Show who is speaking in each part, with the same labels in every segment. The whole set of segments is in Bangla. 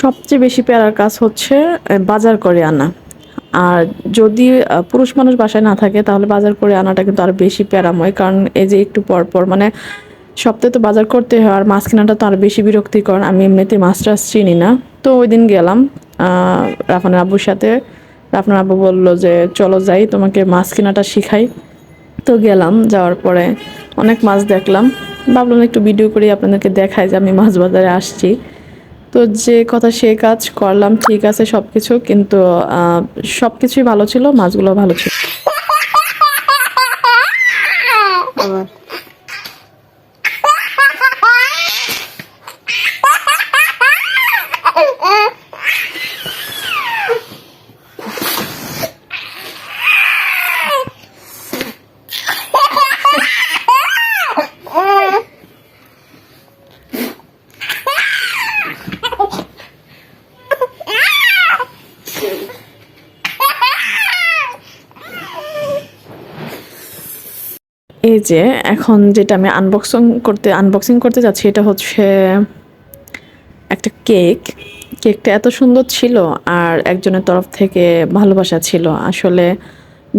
Speaker 1: সবচেয়ে বেশি প্যারার কাজ হচ্ছে বাজার করে আনা। আর যদি পুরুষ মানুষ বাসায় না থাকে, তাহলে বাজার করে আনাটা কিন্তু আরও বেশি প্যারাময়। কারণ এই যে একটু পর পর মানে সপ্তাহে তো বাজার করতে হয়, আর মাছ কেনাটা তো আরও বেশি বিরক্তিকর। আমি এমনিতে মাছ টাছ চিনি না। তো ওই দিন গেলাম রাফানের আব্বুর সাথে। রাফানের আব্বু বলল যে, চলো যাই, তোমাকে মাছ কেনাটা শিখাই। তো গেলাম, যাওয়ার পরে অনেক মাছ দেখলাম। ভাবলাম একটু ভিডিও করে, আপনাদেরকে দেখাই যে আমি মাছ বাজারে আসছি। তো যে কথা সে কাজ করলাম, ঠিক আছে সব কিছু কিন্তু সব কিছুই ভালো ছিল, মাছগুলো ভালো ছিল। এই যে, এখন যেটা আমি আনবক্সিং করতে আনবক্সিং করতে যাচ্ছি, এটা হচ্ছে একটা কেক। কেকটা এত সুন্দর ছিল আর একজনের তরফ থেকে ভালোবাসা ছিল। আসলে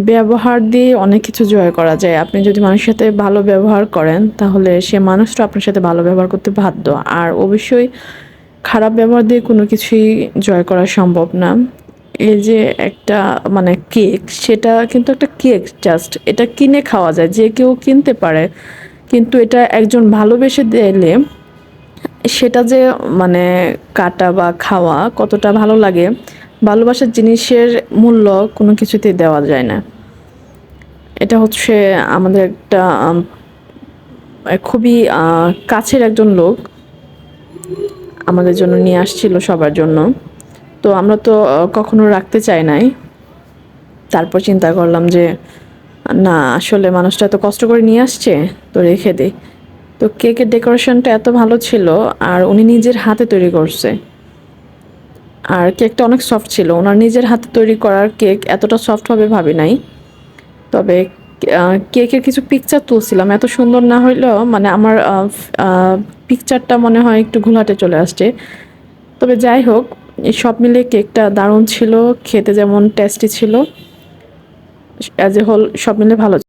Speaker 1: ব্যবহার দিয়ে অনেক কিছু জয় করা যায়। আপনি যদি মানুষের সাথে ভালো ব্যবহার করেন, তাহলে সে মানুষটা আপনার সাথে ভালো ব্যবহার করতে বাধ্য। আর অবশ্যই খারাপ ব্যবহার দিয়ে কোনো কিছুই জয় করা সম্ভব না। এই যে একটা মানে কেক সেটা কিন্তু একটা কেক জাস্ট এটা কিনে খাওয়া যায়, যে কেউ কিনতে পারে। কিন্তু এটা একজন ভালোবেসে দিলে সেটা যে মানে কাটা বা খাওয়া কতটা ভালো লাগে, ভালোবাসার জিনিসের মূল্য কোনো কিছুতেই দেওয়া যায় না। এটা হচ্ছে আমাদের একটা খুবই কাছের একজন লোক আমাদের জন্য নিয়ে আসছিল সবার জন্য। তো আমরা তো কখনো রাখতে চাই নাই। তারপর চিন্তা করলাম যে, না, আসলে মানুষটা এত কষ্ট করে নিয়ে আসছে, তো রেখে দিই। তো কেকের ডেকোরেশনটা এত ভালো ছিল, আর উনি নিজের হাতে তৈরি করছে। আর কেকটা অনেক সফট ছিল, ওনার নিজের হাতে তৈরি করার কেক এতটা সফট হবে ভাবি নাই। তবে কেকের কিছু পিকচার তুলছিলাম, এত সুন্দর না হইলেও মানে আমার পিকচারটা মনে হয় একটু ঘোলাটে চলে আসছে। তবে যাই হোক সব মিলে কেকটা দারুণ ছিল, খেতে যেমন টেস্টি ছিল। অ্যাজ এ হোল সব মিলে ভালো